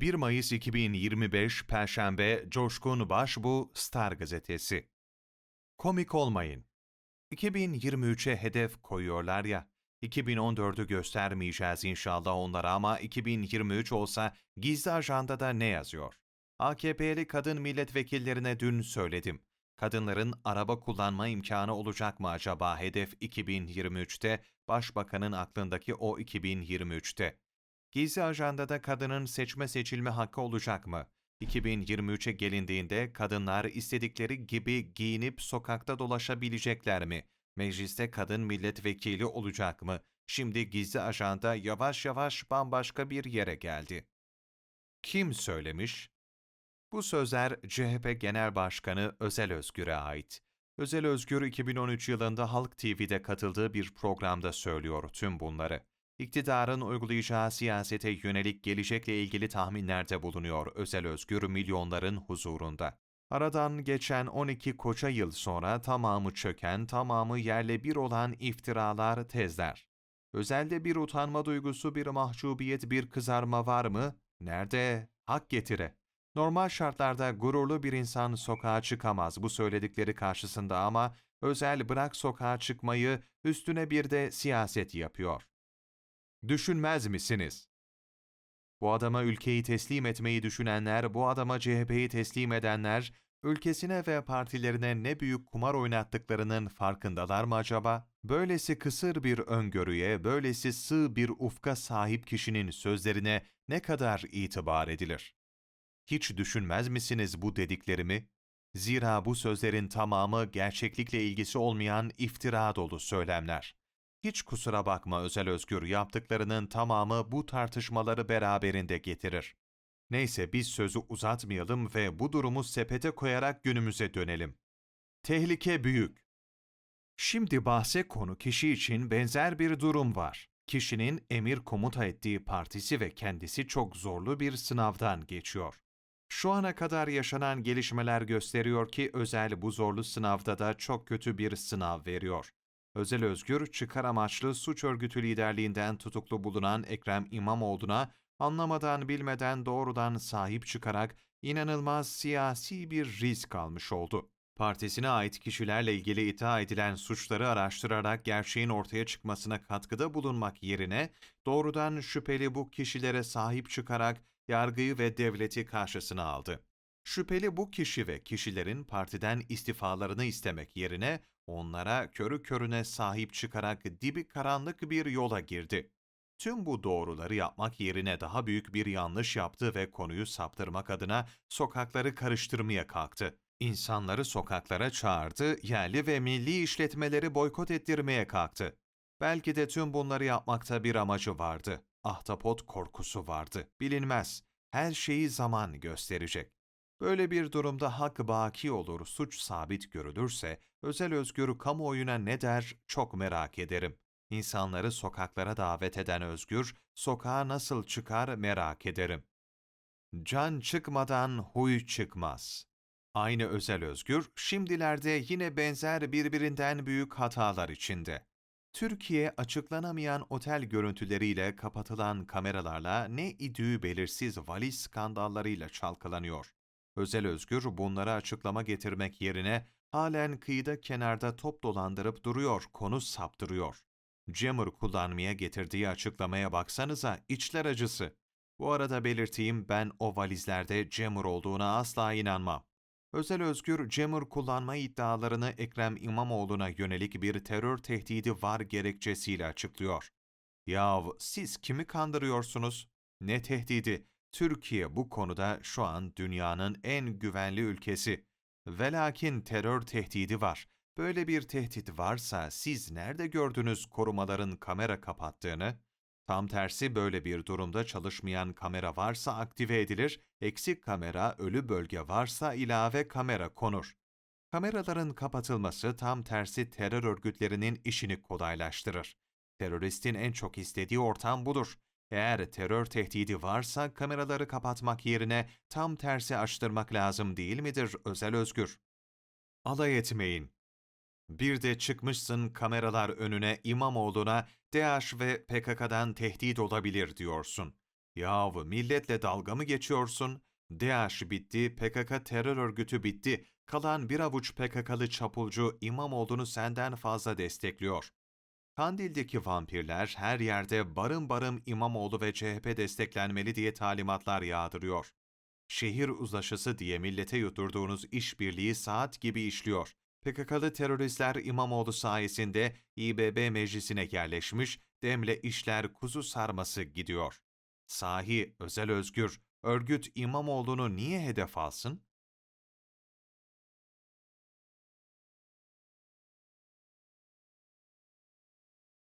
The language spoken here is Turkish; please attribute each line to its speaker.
Speaker 1: 1 Mayıs 2025 Perşembe Coşkun Başbu Star Gazetesi Komik olmayın. 2023'e hedef koyuyorlar ya, 2014'ü göstermeyeceğiz inşallah onlara ama 2023 olsa gizli ajandada ne yazıyor? AKP'li kadın milletvekillerine dün söyledim. Kadınların araba kullanma imkanı olacak mı acaba hedef 2023'te, başbakanın aklındaki o 2023'te? Gizli ajandada kadının seçme seçilme hakkı olacak mı? 2023'e gelindiğinde kadınlar istedikleri gibi giyinip sokakta dolaşabilecekler mi? Mecliste kadın milletvekili olacak mı? Şimdi gizli ajanda yavaş yavaş bambaşka bir yere geldi. Kim söylemiş? Bu sözler CHP Genel Başkanı Özel Özgür'e ait. Özel Özgür 2013 yılında Halk TV'de katıldığı bir programda söylüyor tüm bunları. İktidarın uygulayacağı siyasete yönelik gelecekle ilgili tahminlerde bulunuyor Özel Özgür milyonların huzurunda. Aradan geçen 12 koca yıl sonra tamamı çöken, tamamı yerle bir olan iftiralar, tezler. Özelde bir utanma duygusu, bir mahcubiyet, bir kızarma var mı? Nerede? Hak getire. Normal şartlarda gururlu bir insan sokağa çıkamaz bu söyledikleri karşısında ama özel bırak sokağa çıkmayı üstüne bir de siyaset yapıyor. Düşünmez misiniz? Bu adama ülkeyi teslim etmeyi düşünenler, bu adama CHP'yi teslim edenler, ülkesine ve partilerine ne büyük kumar oynattıklarının farkındalar mı acaba? Böylesi kısır bir öngörüye, böylesi sığ bir ufka sahip kişinin sözlerine ne kadar itibar edilir? Hiç düşünmez misiniz bu dediklerimi? Zira bu sözlerin tamamı gerçeklikle ilgisi olmayan iftira dolu söylemler. Hiç kusura bakma Özel Özgür, yaptıklarının tamamı bu tartışmaları beraberinde getirir. Neyse biz sözü uzatmayalım ve bu durumu sepete koyarak günümüze dönelim. Tehlike büyük. Şimdi bahse konu kişi için benzer bir durum var. Kişinin emir komuta ettiği partisi ve kendisi çok zorlu bir sınavdan geçiyor. Şu ana kadar yaşanan gelişmeler gösteriyor ki özel bu zorlu sınavda da çok kötü bir sınav veriyor. Özel Özgür, çıkar amaçlı suç örgütü liderliğinden tutuklu bulunan Ekrem İmamoğlu'na anlamadan bilmeden doğrudan sahip çıkarak inanılmaz siyasi bir risk almış oldu. Partisine ait kişilerle ilgili iddia edilen suçları araştırarak gerçeğin ortaya çıkmasına katkıda bulunmak yerine doğrudan şüpheli bu kişilere sahip çıkarak yargıyı ve devleti karşısına aldı. Şüpheli bu kişi ve kişilerin partiden istifalarını istemek yerine onlara körü körüne sahip çıkarak dibi karanlık bir yola girdi. Tüm bu doğruları yapmak yerine daha büyük bir yanlış yaptı ve konuyu saptırmak adına sokakları karıştırmaya kalktı. İnsanları sokaklara çağırdı, yerli ve milli işletmeleri boykot ettirmeye kalktı. Belki de tüm bunları yapmakta bir amacı vardı. Ahtapot korkusu vardı. Bilinmez. Her şeyi zaman gösterecek. Böyle bir durumda hak baki olur, suç sabit görülürse, özel özgür kamuoyuna ne der çok merak ederim. İnsanları sokaklara davet eden özgür, sokağa nasıl çıkar merak ederim. Can çıkmadan huy çıkmaz. Aynı özel özgür, şimdilerde yine benzer birbirinden büyük hatalar içinde. Türkiye açıklanamayan otel görüntüleriyle kapatılan kameralarla ne idüğü belirsiz valiz skandallarıyla çalkalanıyor. Özel Özgür bunlara açıklama getirmek yerine halen kıyıda kenarda top dolandırıp duruyor, konu saptırıyor. Jammer kullanmaya getirdiği açıklamaya baksanıza içler acısı. Bu arada belirteyim ben o valizlerde Jammer olduğuna asla inanmam. Özel Özgür, Jammer kullanma iddialarını Ekrem İmamoğlu'na yönelik bir terör tehdidi var gerekçesiyle açıklıyor. Yav siz kimi kandırıyorsunuz? Ne tehdidi? Türkiye bu konuda şu an dünyanın en güvenli ülkesi. Velakin terör tehdidi var. Böyle bir tehdit varsa siz nerede gördünüz korumaların kamera kapattığını? Tam tersi böyle bir durumda çalışmayan kamera varsa aktive edilir, eksik kamera, ölü bölge varsa ilave kamera konur. Kameraların kapatılması tam tersi terör örgütlerinin işini kolaylaştırır. Teröristin en çok istediği ortam budur. Eğer terör tehdidi varsa kameraları kapatmak yerine tam tersi açtırmak lazım değil midir özel özgür? Alay etmeyin. Bir de çıkmışsın kameralar önüne İmamoğlu'na DH ve PKK'dan tehdit olabilir diyorsun. Yahu milletle dalga mı geçiyorsun? DAEŞ bitti, PKK terör örgütü bitti. Kalan bir avuç PKK'lı çapulcu İmamoğlu'nu senden fazla destekliyor. Kandil'deki vampirler her yerde barın barım İmamoğlu ve CHP desteklenmeli diye talimatlar yağdırıyor. Şehir uzlaşısı diye millete yuturduğunuz işbirliği saat gibi işliyor. PKK'lı teröristler İmamoğlu sayesinde İBB meclisine yerleşmiş, demle işler kuzu sarması gidiyor. Sahi, özel özgür, örgüt İmamoğlu'nu niye hedef alsın?